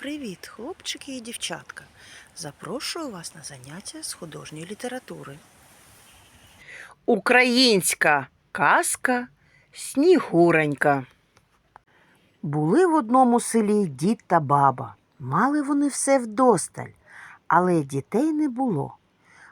Привіт, хлопчики і дівчатка! Запрошую вас на заняття з художньої літератури. Українська казка Снігуренька. Були в одному селі дід та баба. Мали вони все вдосталь, але дітей не було.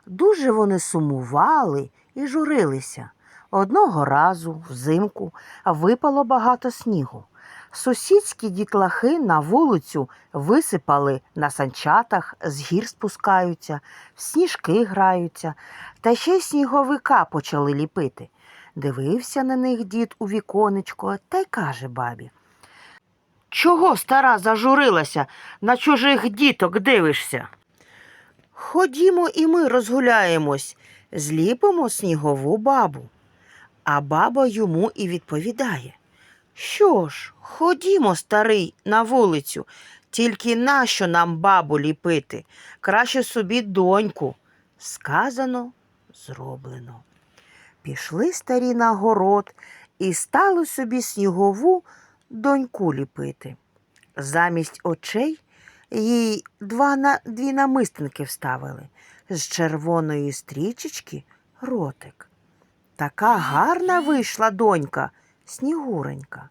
Дуже вони сумували і журилися. Одного разу, взимку, випало багато снігу. Сусідські дітлахи на вулицю висипали на санчатах, з гір спускаються, в сніжки граються, та ще й сніговика почали ліпити. Дивився на них дід у віконечко та й каже бабі. Чого стара зажурилася, на чужих діток дивишся? Ходімо і ми розгуляємось, зліпимо снігову бабу. А баба йому і відповідає. Що ж, ходімо, старий, на вулицю, тільки нащо нам бабу ліпити? Краще собі доньку. Сказано, зроблено. Пішли старі на город і стали собі снігову доньку ліпити. Замість очей їй два на, дві намистинки вставили, з червоної стрічечки ротик. Така гарна вийшла донька, снігуренька.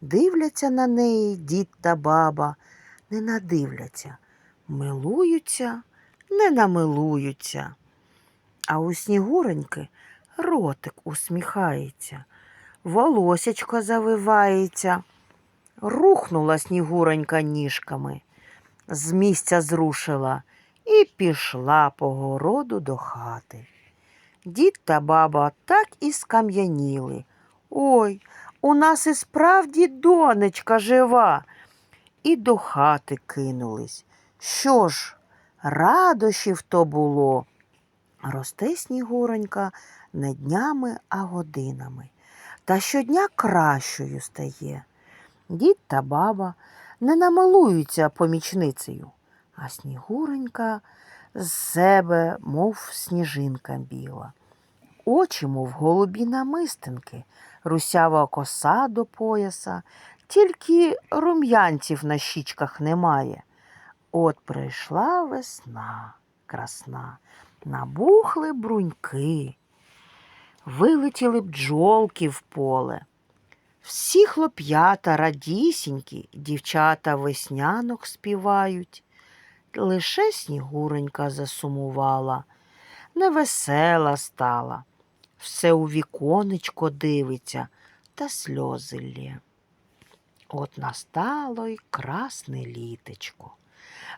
Дивляться на неї дід та баба, не надивляться, милуються, не намилуються. А у снігуреньки ротик усміхається, волосячко завивається. Рухнула снігуренька ніжками, з місця зрушила і пішла по городу до хати. Дід та баба так і скам'яніли. Ой, у нас і справді донечка жива. І до хати кинулись. Що ж, радощів то було. Росте снігуронька не днями, а годинами. Та щодня кращою стає. Дід та баба не намалуються помічницею, а снігуренька з себе, мов сніжинка біла. Очі, мов голубі намистинки, русява коса до пояса, тільки рум'янців на щічках немає. От прийшла весна красна, набухли бруньки, вилетіли бджолки в поле. Всі хлоп'ята радісінькі, дівчата веснянок співають. Лише снігуренька засумувала, невесела стала, все у віконечко дивиться та сльози лє. От настало й красне літечко.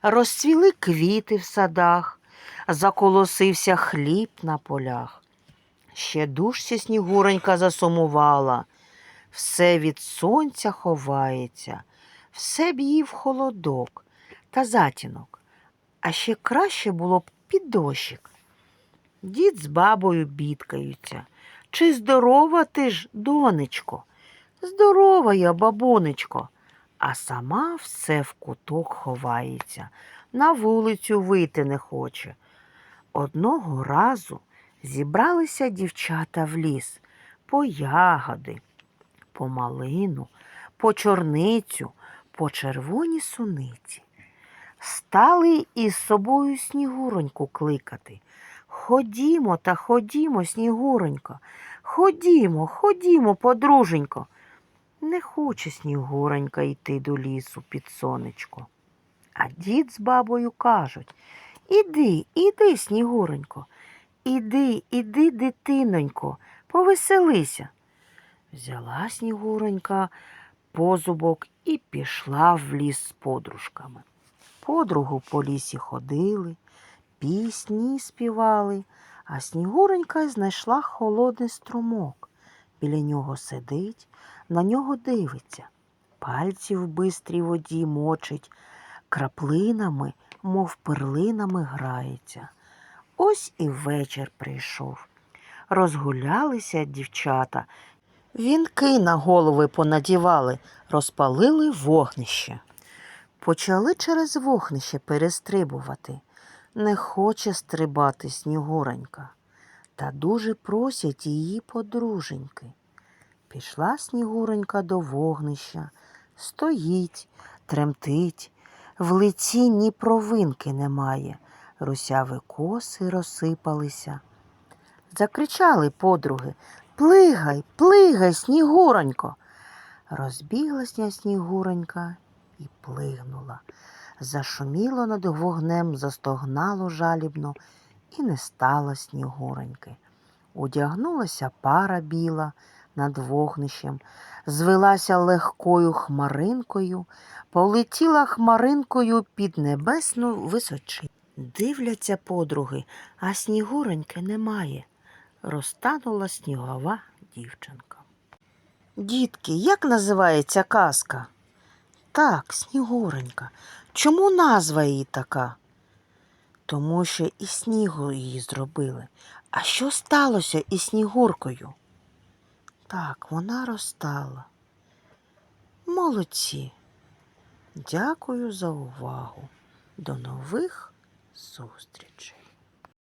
Розцвіли квіти в садах, заколосився хліб на полях. Ще дужче снігуренька засумувала, все від сонця ховається, все б їй в холодок та затінок. А ще краще було б під дощик. Дід з бабою бідкаються. Чи здорова ти ж, донечко? Здорова я, бабунечко. А сама все в куток ховається, на вулицю вийти не хоче. Одного разу зібралися дівчата в ліс по ягоди, по малину, по чорницю, по червоні суниці. Стали із собою снігуроньку кликати. Ходімо та ходімо, снігуронько, ходімо, ходімо, подруженько. Не хоче снігуронька йти до лісу під сонечко. А дід з бабою кажуть Іди, іди, снігуронько, іди, іди, дитинонько, повеселися. Взяла снігуронька позубок і пішла в ліс з подружками. Подругу по лісі ходили, пісні співали, а снігуренька знайшла холодний струмок. Біля нього сидить, на нього дивиться, пальці в бистрій воді мочить, краплинами, мов перлинами грається. Ось і вечір прийшов. Розгулялися дівчата, вінки на голови понадівали, розпалили вогнище. Почали через вогнище перестрибувати. Не хоче стрибати снігуронька, та дуже просять її подруженьки. Пішла снігуронька до вогнища, стоїть, тремтить, В лиці ні провинки немає, русяві коси розсипалися. Закричали подруги Плигай, плигай, снігуронько. Розбіглася снігуронька і плигнула. Зашуміло над вогнем, застогнало жалібно, і не стало снігуроньки. Удягнулася пара біла над вогнищем, звелася легкою хмаринкою, полетіла хмаринкою під небесну височину. Дивляться подруги, а снігуроньки немає. Розтанула снігова дівчинка. Дітки, як називається казка? Так, Снігуренька. Чому назва її така? Тому що і снігу її зробили. А що сталося із Снігуркою? Так, вона розтала. Молодці. Дякую за увагу. До нових зустрічей.